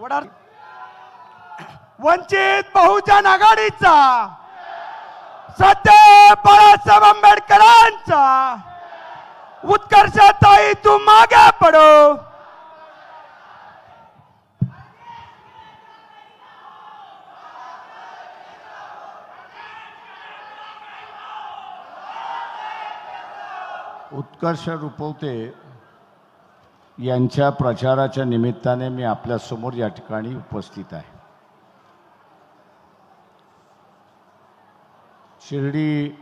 वडार. वंचित बहुजन आघाडीचा. सत्य बाळासाहेब आंबेडकरांचा. उत्कर्षाताई तू मागे पडो. उत्कर्ष रुपवते. यांच्या प्रचाराच्या निमित्ताने मी आपल्यासमोर या ठिकाणी उपस्थित आहे. शिर्डी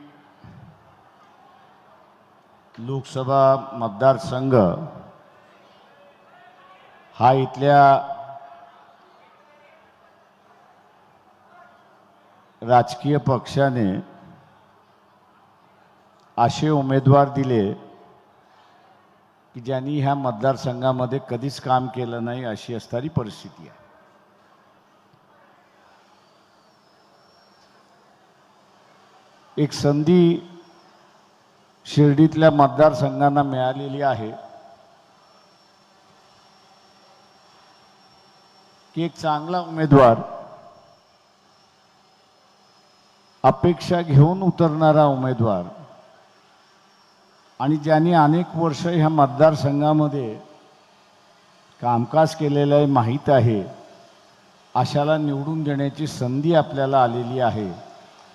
लोकसभा मतदारसंघ हा इथल्या राजकीय पक्षाने असे उमेदवार दिले की ज्यांनी ह्या मतदारसंघामध्ये कधीच काम केलं नाही अशी असणारी परिस्थिती आहे. एक संधी शिर्डीतल्या मतदारसंघांना मिळालेली आहे. की एक चांगला उमेदवार अपेक्षा घेऊन उतरणारा उमेदवार आणि ज्यांनी अनेक वर्ष ह्या मतदारसंघामध्ये कामकाज केलेलं आहे माहीत आहे अशाला निवडून देण्याची संधी आपल्याला आलेली आहे.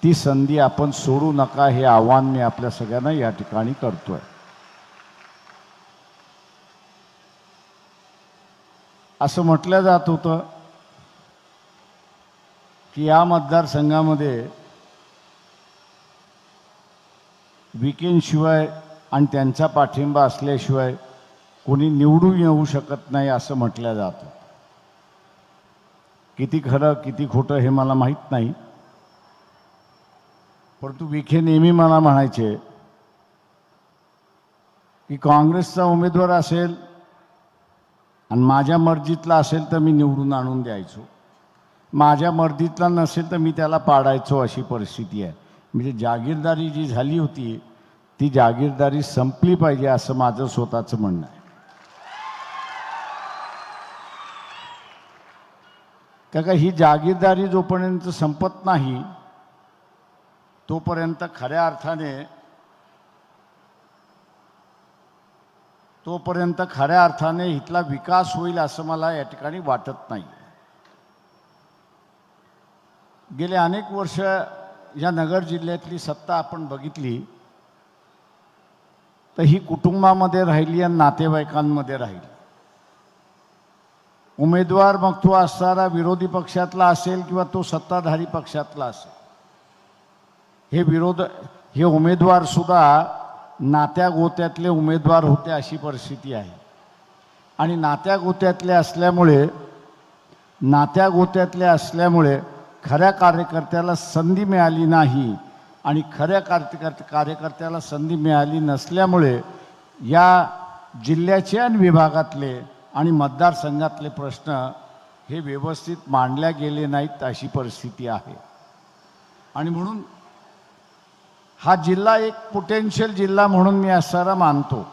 ती संधी आपण सोडू नका हे आव्हान मी आपल्या सगळ्यांना या ठिकाणी करतोय. असं म्हटलं जात होतं की या मतदारसंघामध्ये विकेंडशिवाय आणि त्यांचा पाठिंबा असल्याशिवाय कोणी निवडून येऊ शकत नाही असं म्हटलं जातं. किती खरं किती खोटं हे मला माहीत नाही. परंतु विखे नेहमी मला म्हणायचे की काँग्रेसचा उमेदवार असेल आणि माझ्या मर्जीतला असेल तर मी निवडून आणून द्यायचो. माझ्या मर्जीतला नसेल तर मी त्याला पाडायचो अशी परिस्थिती आहे. म्हणजे जागीरदारी जी झाली होती ती जागीरदारी संपली पाहिजे असं माझं स्वतःचं म्हणणं आहे. का का ही जागीरदारी जोपर्यंत संपत नाही तोपर्यंत खऱ्या अर्थाने तोपर्यंत खऱ्या अर्थाने इथला विकास होईल असं मला या ठिकाणी वाटत नाही. गेले अनेक वर्ष या नगर जिल्ह्यातली सत्ता आपण बघितली तर ही कुटुंबामध्ये राहिली आणि नातेवाईकांमध्ये राहिली. उमेदवार मग तो असणारा विरोधी पक्षातला असेल किंवा तो सत्ताधारी पक्षातला असेल. हे विरोध हे उमेदवार सुद्धा नात्या गोत्यातले उमेदवार होते अशी परिस्थिती आहे. आणि नात्या गोत्यातले असल्यामुळे नात्या गोत्यातले असल्यामुळे खऱ्या कार्यकर्त्याला संधी मिळाली नाही. आणि खऱ्या कार्यकर्ते कार्यकर्त्याला संधी मिळाली नसल्यामुळे या जिल्ह्याचे आणि विभागातले आणि मतदारसंघातले प्रश्न हे व्यवस्थित मांडल्या गेले नाहीत अशी परिस्थिती आहे. आणि म्हणून हा जिल्हा एक पोटेन्शियल जिल्हा म्हणून मी असणारा मानतो.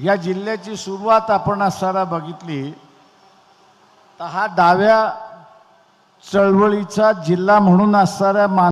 या जिल्ह्याची सुरुवात आपण असणारा बघितली तर हा डाव्या चळवळीचा जिल्हा म्हणून असणाऱ्या मान